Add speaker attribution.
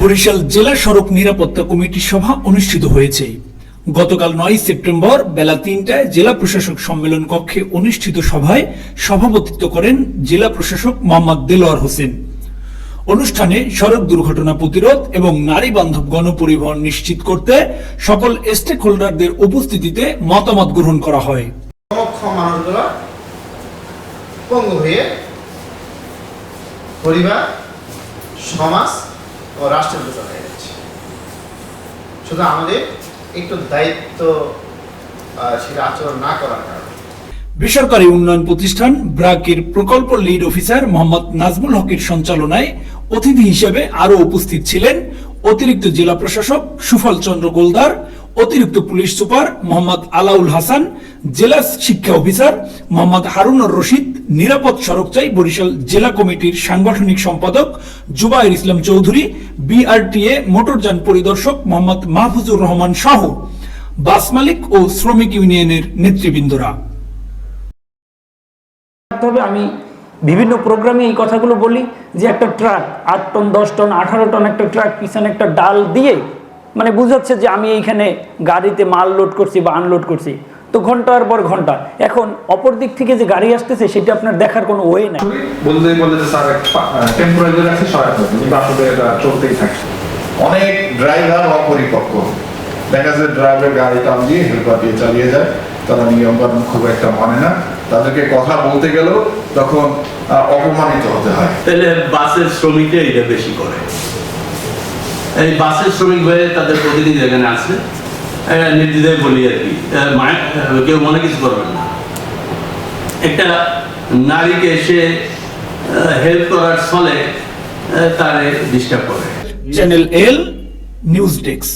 Speaker 1: বরিশাল জেলা সড়ক নিরাপত্তা কমিটির সভা অনুষ্ঠিত হয়েছে। গতকাল নয় সেপ্টেম্বর বেলা তিনটায় জেলা প্রশাসক সম্মেলন কক্ষে অনুষ্ঠিত সভায় সভাপতিত্ব করেন জেলা প্রশাসক মোহাম্মদ দেলোয়ার হোসেন। অনুষ্ঠানে সড়ক দুর্ঘটনা প্রতিরোধ এবং নারী বান্ধব গণপরিবহন নিশ্চিত করতে সকল স্টেক হোল্ডারদের উপস্থিতিতে মতামত গ্রহণ করা হয়।
Speaker 2: সমাজ ও রাষ্ট্রের ভেতর হয়ে যাচ্ছে। শুধু আমাদের একটু দায়িত্ব সেটা আচরণ না করার কারণে।
Speaker 1: বেসরকারি উন্নয়ন প্রতিষ্ঠান ব্রাকের প্রকল্প লিড অফিসার মোহাম্মদ নাজমুল হকের সঞ্চালনায় অতিথি হিসেবে আরও উপস্থিত ছিলেন অতিরিক্ত জেলা প্রশাসক সুফল চন্দ্র গোলদার অতিরিক্ত পুলিশ সুপার মোহাম্মদ আলাউল হাসান, জেলা শিক্ষা অফিসার মোহাম্মদ হারুনুর রশিদ, নিরাপদ সড়ক চাই বরিশাল জেলা কমিটির সাংগঠনিক সম্পাদক জুবাইর ইসলাম চৌধুরী, বিআরটিএ মোটরযান পরিদর্শক মোহাম্মদ মাহফুজুর রহমান সহ বাস মালিক ও শ্রমিক ইউনিয়নের নেতৃবৃন্দরা।
Speaker 3: তবে আমি বিভিন্ন প্রোগ্রামে এই কথাগুলো বলি যে একটা ট্রাক আট টন, দশ টন, আঠারো টন একটা ট্রাক পিছনে একটা ডাল দিয়ে মানে বুঝাচ্ছে যে আমি এইখানে গাড়িতে মাল লোড করছি বা আনলোড করছি। তো ঘণ্টার পর ঘণ্টা। এখন অপর দিক থেকে যে গাড়ি আসতেছে সেটা আপনার দেখার কোনো ওয়ে নাই।
Speaker 4: বলতে বলতে যে স্যার টেম্পোরারি রাখছি সহায়তা কিন্তু আসলে এটা চলতেই থাকে
Speaker 5: অনেক ড্রাইভার অপরিপক্ক। দেখা যায় ড্রাইভার গাড়ি টান দিয়ে হেল্পার দিয়ে চালিয়ে যায়। তারা নিয়ম কানুন খুব একটা মানে না। তাদেরকে কথা বলতে গেলেও তখন আহ, অপমানিত হতে হয়।
Speaker 6: তাহলে বাসের শ্রমিকরা এটা বেশি করে। এই বাসের শ্রমিক হয়ে তাদের প্রতিনিধি এখানে আছে নির্দ্বিধায় বলি আর কি। কেউ মনে কিছু করবেন না। একটা নারীকে এসে হেল্প করার ফলে তারে ডিস্টার্ব করে।
Speaker 1: চ্যানেল এল নিউজ ডেস্ক